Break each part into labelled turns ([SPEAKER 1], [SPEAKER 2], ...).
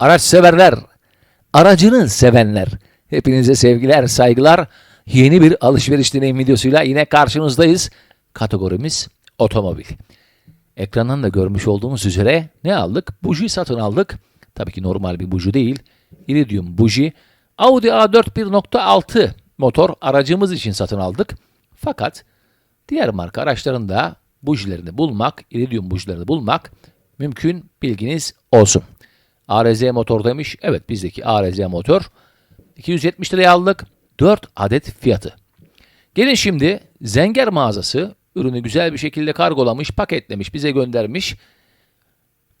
[SPEAKER 1] araç severler, aracını sevenler. Hepinize sevgiler, saygılar. Yeni bir alışveriş deneyim videosuyla yine karşınızdayız. Kategorimiz otomobil. Ekrandan da görmüş olduğumuz üzere ne aldık? Buji satın aldık. Tabii ki normal bir buji değil. Iridium buji. Audi A4 1.6 motor aracımız için satın aldık. Fakat diğer marka araçlarında bujilerini bulmak, iridium bujilerini bulmak mümkün bilginiz olsun. ARZ motor demiş. Evet bizdeki ARZ motor. 270 liraya aldık. 4 adet fiyatı. Gelin şimdi Zenger mağazası ürünü güzel bir şekilde kargolamış, paketlemiş, bize göndermiş.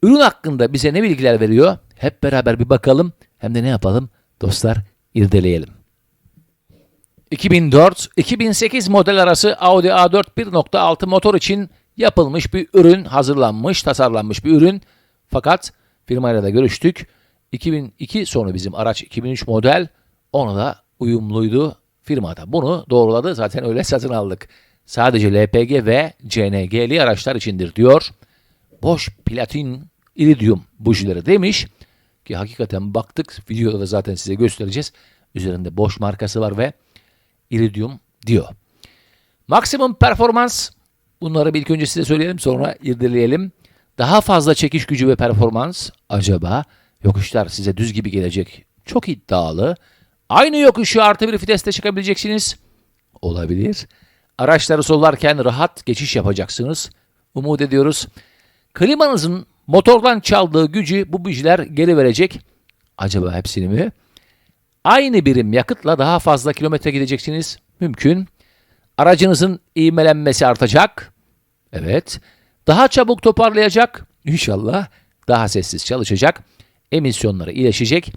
[SPEAKER 1] Ürün hakkında bize ne bilgiler veriyor? Hep beraber bir bakalım. Hem de ne yapalım? Dostlar irdeleyelim. 2004-2008 model arası Audi A4 1.6 motor için yapılmış bir ürün, hazırlanmış, tasarlanmış bir ürün. Fakat firmayla da görüştük. 2002 sonu bizim araç 2003 model. Ona da uyumluydu firmada. Bunu doğruladı. Zaten öyle satın aldık. Sadece LPG ve CNG'li araçlar içindir diyor. Boş platin iridium bujileri demiş. Ki hakikaten baktık. Videoda da zaten size göstereceğiz. Üzerinde boş markası var ve iridium diyor. Maksimum performans. Bunları bir ilk önce size söyleyelim sonra irdeleyelim. Daha fazla çekiş gücü ve performans. Acaba yokuşlar size düz gibi gelecek. Çok iddialı. Aynı yokuşu artı bir viteste çıkabileceksiniz. Olabilir. Araçları sollarken rahat geçiş yapacaksınız. Umut ediyoruz. Klimanızın motordan çaldığı gücü bu bujiler geri verecek. Acaba hepsini mi? Aynı birim yakıtla daha fazla kilometre gideceksiniz. Mümkün. Aracınızın ivmelenmesi artacak. Evet. Daha çabuk toparlayacak. İnşallah. Daha sessiz çalışacak. Emisyonları iyileşecek.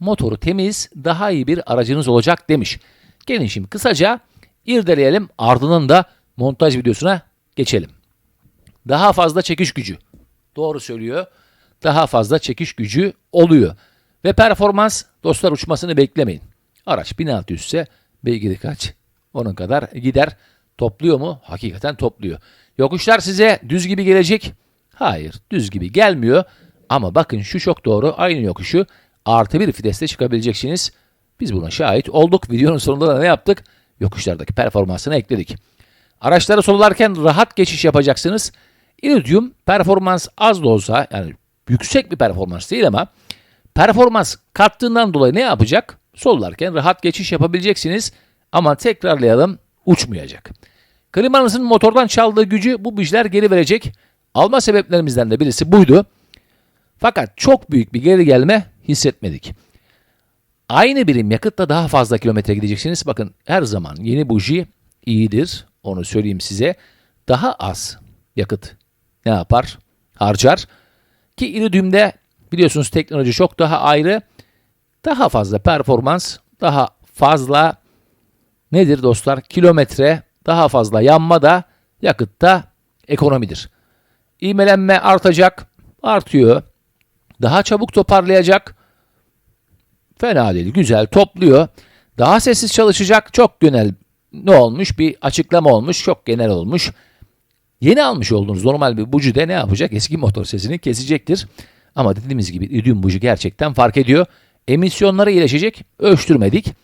[SPEAKER 1] Motoru temiz, daha iyi bir aracınız olacak demiş. Gelin şimdi kısaca irdeleyelim. Ardından da montaj videosuna geçelim. Daha fazla çekiş gücü. Doğru söylüyor. Daha fazla çekiş gücü oluyor. Ve performans dostlar uçmasını beklemeyin. Araç 1600 ise beygiri kaç? Onun kadar gider. Topluyor mu? Hakikaten topluyor. Yokuşlar size düz gibi gelecek. Hayır düz gibi gelmiyor. Ama bakın şu çok doğru. Aynı yokuşu artı bir viteste çıkabileceksiniz. Biz buna şahit olduk. Videonun sonunda da ne yaptık? Yokuşlardaki performansını ekledik. Araçları sollarken rahat geçiş yapacaksınız. Iridium performans az da olsa yani yüksek bir performans değil ama performans kattığından dolayı ne yapacak? Sollarken rahat geçiş yapabileceksiniz ama tekrarlayalım uçmayacak. Klimanızın motordan çaldığı gücü bu bijler geri verecek. Alma sebeplerimizden de birisi buydu. Fakat çok büyük bir geri gelme hissetmedik. Aynı birim yakıtla daha fazla kilometre gideceksiniz. Bakın her zaman yeni buji iyidir. Onu söyleyeyim size. Daha az yakıt ne yapar? Harcar. Ki iridium'de biliyorsunuz teknoloji çok daha ayrı. Daha fazla performans, daha fazla nedir dostlar? Kilometre, daha fazla yanma da yakıtta ekonomidir. İğmelenme artacak, artıyor. Daha çabuk toparlayacak. Fena değil, güzel topluyor. Daha sessiz çalışacak. Çok genel ne olmuş? Bir açıklama olmuş. Çok genel olmuş. Yeni almış olduğunuz normal bir buji de ne yapacak? Eski motor sesini kesecektir. Ama dediğimiz gibi iridium buji gerçekten fark ediyor. Emisyonları iyileşecek. Ölçtürmedik.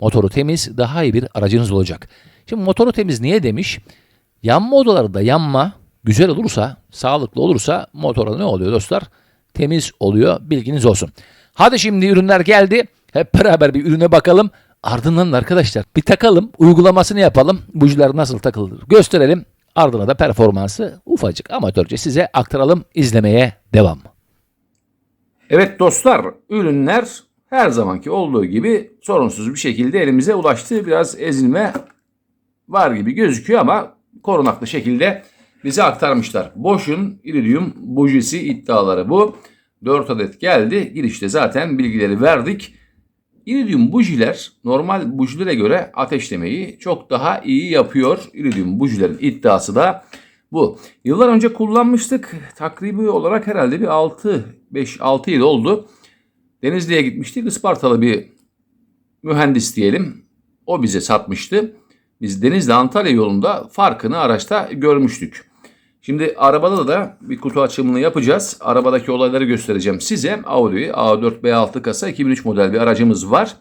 [SPEAKER 1] Motoru temiz, daha iyi bir aracınız olacak. Şimdi motoru temiz niye demiş? Yanma odalarında yanma güzel olursa, sağlıklı olursa motora ne oluyor dostlar? Temiz oluyor. Bilginiz olsun. Hadi şimdi ürünler geldi. Hep beraber bir ürüne bakalım. Ardından da arkadaşlar bir takalım, uygulamasını yapalım. Bujiler nasıl takılır gösterelim. Ardına da performansı ufacık amatörce size aktaralım. izlemeye devam.
[SPEAKER 2] Evet dostlar, ürünler her zamanki olduğu gibi sorunsuz bir şekilde elimize ulaştı. Biraz ezilme var gibi gözüküyor ama korunaklı şekilde bize aktarmışlar. Bosch'un iridium bujisi iddiaları bu. 4 adet geldi. Girişte zaten bilgileri verdik. İridium bujiler normal bujilere göre ateşlemeyi çok daha iyi yapıyor. İridium bujilerin iddiası da bu. Yıllar önce kullanmıştık. Takribi olarak herhalde bir 6 5-6 yıl oldu. Denizli'ye gitmiştik. Ispartalı bir mühendis diyelim. O bize satmıştı. Biz Denizli Antalya yolunda farkını araçta görmüştük. Şimdi arabada da bir kutu açılımını yapacağız. Arabadaki olayları göstereceğim size. Audi A4 B6 kasa 2003 model bir aracımız var.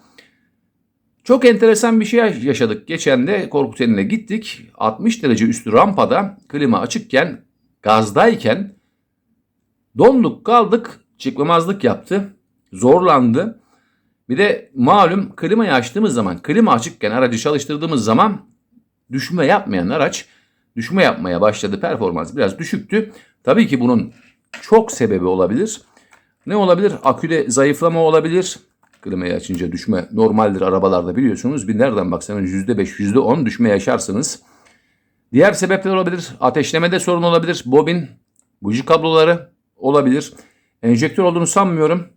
[SPEAKER 2] Çok enteresan bir şey yaşadık. Geçen de Korkuteli'ne gittik. 60 derece üstü rampada klima açıkken gazdayken donduk kaldık çıkmamazlık yaptı. Zorlandı. Bir de malum klimayı açtığımız zaman klima açıkken aracı çalıştırdığımız zaman düşme yapmayan araç düşme yapmaya başladı. Performans biraz düşüktü. Tabii ki bunun çok sebebi olabilir. Ne olabilir? Aküde zayıflama olabilir. Klimayı açınca düşme normaldir arabalarda biliyorsunuz. Bir nereden baksanız %5, %10 düşme yaşarsınız. Diğer sebepler olabilir. Ateşlemede sorun olabilir. Bobin, buji kabloları olabilir. Enjektör olduğunu sanmıyorum.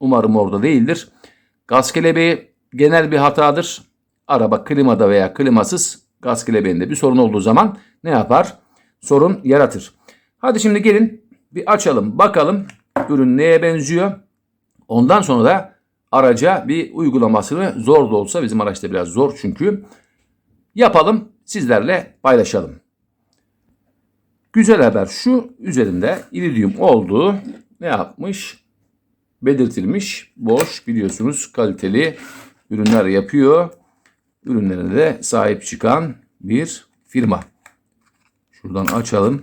[SPEAKER 2] Umarım orada değildir. Gaz kelebeği genel bir hatadır. Araba klimada veya klimasız gaz kelebeğinde bir sorun olduğu zaman ne yapar? Sorun yaratır. Hadi şimdi gelin bir açalım bakalım ürün neye benziyor. Ondan sonra da araca bir uygulamasını zor da olsa bizim araçta biraz zor çünkü yapalım sizlerle paylaşalım. Güzel haber şu üzerinde iridium olduğu ne yapmış? Belirtilmiş. Boş biliyorsunuz kaliteli ürünler yapıyor. Ürünlerine de sahip çıkan bir firma. Şuradan açalım.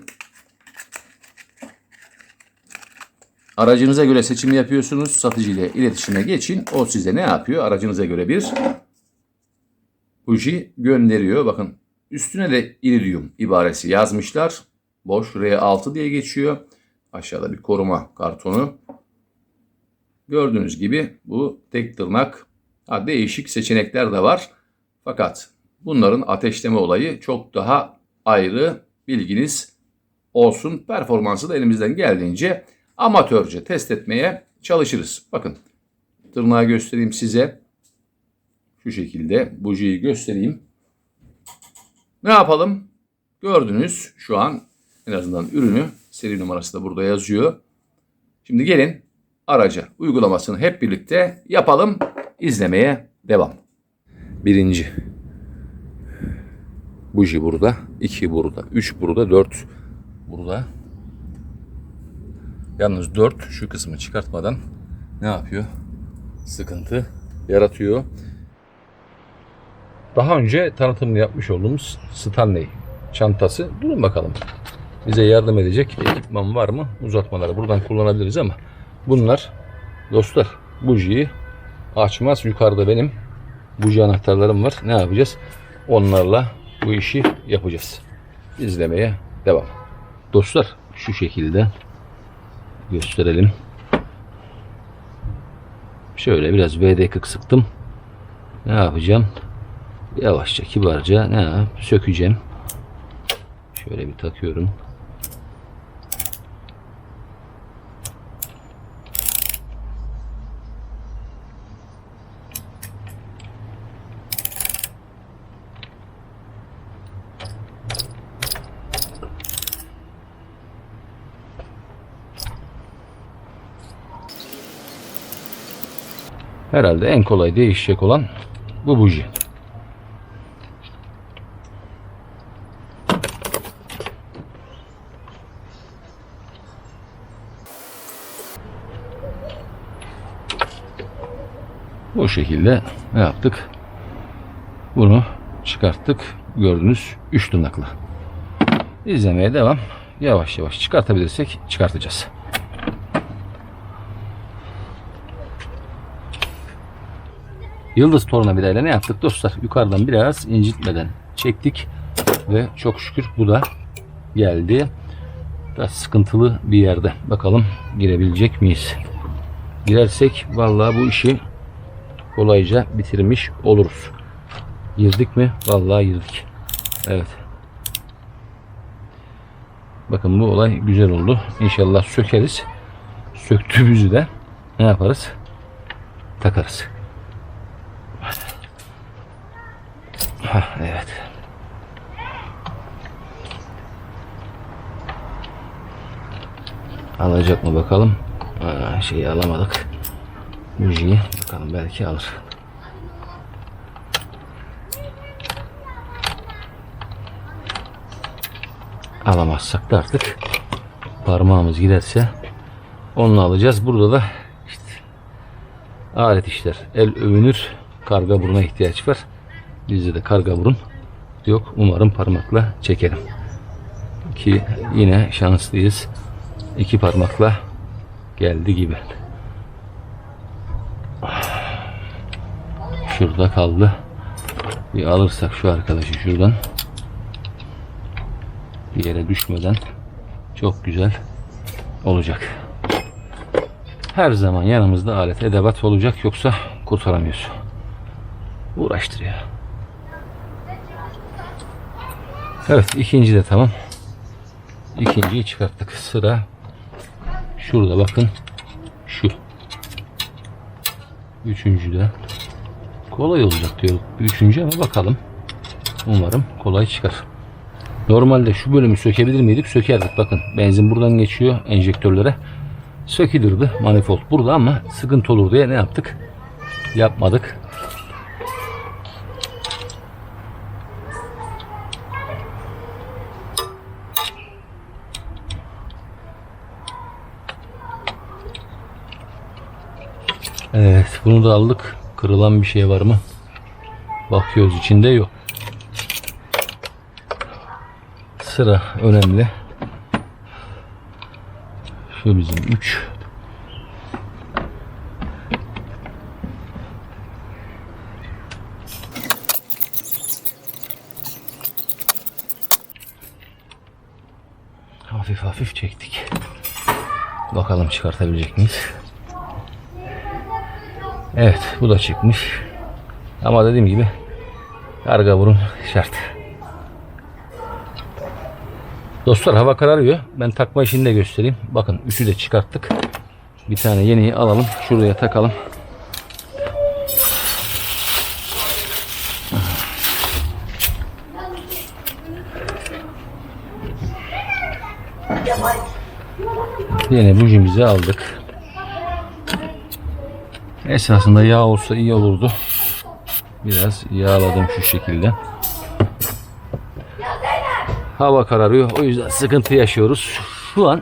[SPEAKER 2] Aracınıza göre seçim yapıyorsunuz. Satıcı ile iletişime geçin. O size ne yapıyor? Aracınıza göre bir buji gönderiyor. Bakın üstüne de iridium ibaresi yazmışlar. Boş R6 diye geçiyor. Aşağıda bir koruma kartonu. Gördüğünüz gibi bu tek tırnak. Ha, değişik seçenekler de var. Fakat bunların ateşleme olayı çok daha ayrı bilginiz olsun. Performansı da elimizden geldiğince amatörce test etmeye çalışırız. Bakın tırnağı göstereyim size. Şu şekilde bujiyi göstereyim. Ne yapalım? Gördünüz şu an en azından ürünü seri numarası da burada yazıyor. Şimdi gelin araca uygulamasını hep birlikte yapalım. İzlemeye devam. Birinci. Buji burada. iki burada. Üç burada. Dört burada. Yalnız dört şu kısmı çıkartmadan ne yapıyor? Sıkıntı yaratıyor. Daha önce tanıtımını yapmış olduğumuz Stanley çantası. Durun bakalım. Bize yardım edecek ekipman var mı? Uzatmaları buradan kullanabiliriz ama bunlar dostlar bujiyi açmaz. Yukarıda benim buji anahtarlarım var. Ne yapacağız? Onlarla bu işi yapacağız. İzlemeye devam. Dostlar şu şekilde gösterelim. Şöyle biraz VD40 sıktım. Ne yapacağım? Yavaşça kibarca ne yap? Sökeceğim. Şöyle bir takıyorum. Herhalde en kolay değişecek olan bu buji. Bu şekilde ne yaptık? Bunu çıkarttık. Gördünüz 3 tırnaklı. İzlemeye devam. Yavaş yavaş çıkartabilirsek çıkartacağız. Yıldız tornavidayla ne yaptık dostlar? Yukarıdan biraz incitmeden çektik ve çok şükür bu da geldi. Biraz sıkıntılı bir yerde. Bakalım girebilecek miyiz? Girersek vallahi bu işi kolayca bitirmiş oluruz. Girdik mi? Vallahi girdik. Evet. Bakın bu olay güzel oldu. İnşallah sökeriz. Söktüğümüzü de ne yaparız? Takarız. Hah, evet. Alacak mı bakalım? Aa, şeyi alamadık. Bujiyi bakalım belki alır. Alamazsak da artık parmağımız giderse onunla alacağız. Burada da işte alet işler. El övünür. Karga buruna ihtiyaç var. Bizde de karga burun yok. Umarım parmakla çekerim. Ki yine şanslıyız. İki parmakla geldi gibi. Şurada kaldı. Bir alırsak şu arkadaşı şuradan bir yere düşmeden çok güzel olacak. Her zaman yanımızda alet edevat olacak yoksa kurtaramıyoruz. Uğraştırıyor. Evet ikinci de tamam. İkinciyi çıkarttık. Sıra şurada bakın. Şu. Üçüncü de kolay olacak diyor. Üçüncü ama bakalım. Umarım kolay çıkar. Normalde şu bölümü sökebilir miydik? Sökerdik. Bakın benzin buradan geçiyor enjektörlere. Sökülürdü manifold burada ama sıkıntı olur diye ne yaptık? Yapmadık. Evet bunu da aldık. Kırılan bir şey var mı? Bakıyoruz içinde yok. Sıra önemli. Şu bizim 3. Hafif hafif çektik. Bakalım çıkartabilecek miyiz? Evet bu da çıkmış. Ama dediğim gibi karga burun şart. Dostlar hava kararıyor. Ben takma işini de göstereyim. Bakın üçü de çıkarttık. Bir tane yeniyi alalım. Şuraya takalım. Yine bujimizi aldık. Esasında yağ olsa iyi olurdu. Biraz yağladım şu şekilde. Hava kararıyor. O yüzden sıkıntı yaşıyoruz. Şu an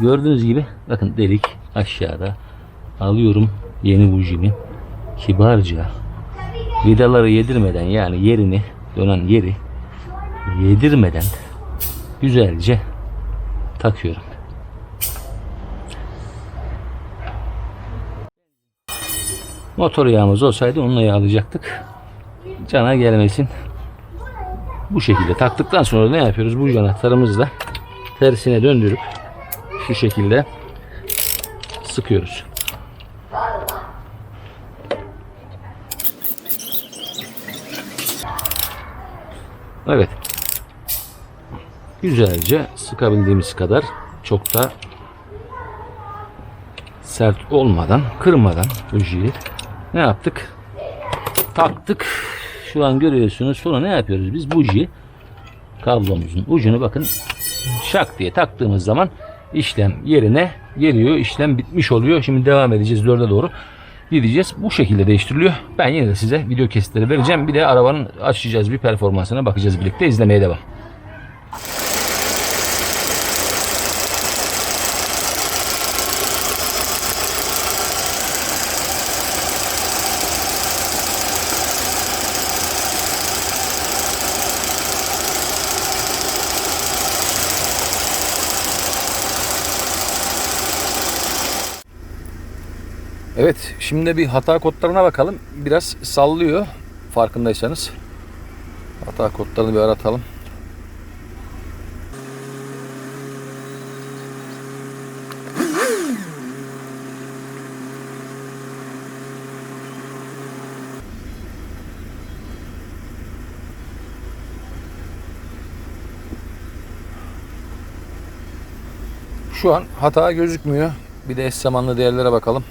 [SPEAKER 2] gördüğünüz gibi bakın delik aşağıda. Alıyorum yeni bujimi. Kibarca vidaları yedirmeden yani yerini dönen yeri yedirmeden güzelce takıyorum. Motor yağımız olsaydı onunla yağlayacaktık. Cana gelmesin. Bu şekilde taktıktan sonra ne yapıyoruz? Bu anahtarımızla tersine döndürüp şu şekilde sıkıyoruz. Evet. Güzelce sıkabildiğimiz kadar çok da sert olmadan, kırmadan bujiyi ne yaptık? Taktık. Şu an görüyorsunuz. Sonra ne yapıyoruz biz? Buji kablomuzun ucunu bakın şak diye taktığımız zaman işlem yerine geliyor. İşlem bitmiş oluyor. Şimdi devam edeceğiz dörde doğru. Gideceğiz. Bu şekilde değiştiriliyor. Ben yine de size video kesitleri vereceğim. Bir de arabanın açacağız bir performansına bakacağız birlikte. izlemeye devam. Evet, şimdi bir hata kodlarına bakalım. Biraz sallıyor farkındaysanız. Hata kodlarını bir aratalım. Şu an hata gözükmüyor. Bir de eş zamanlı değerlere bakalım.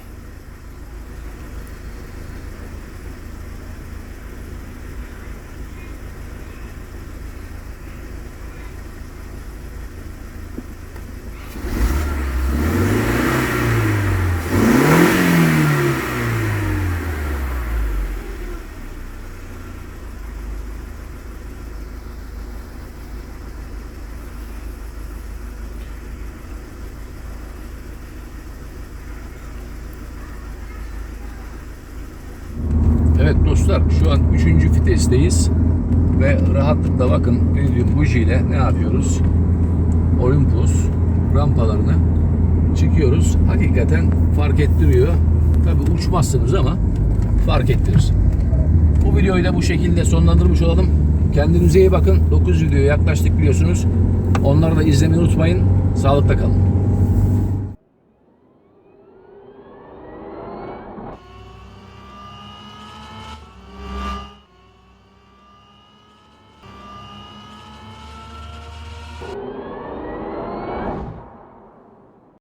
[SPEAKER 2] Dostlar şu an 3. vitesteyiz ve rahatlıkla bakın Iridium buji ile ne yapıyoruz? Olympus rampalarını çıkıyoruz. Hakikaten fark ettiriyor. Tabi uçmazsınız ama fark ettirir. Bu videoyu da bu şekilde sonlandırmış olalım. Kendinize iyi bakın. 9 videoya yaklaştık biliyorsunuz. Onları da izlemeyi unutmayın. Sağlıkla kalın.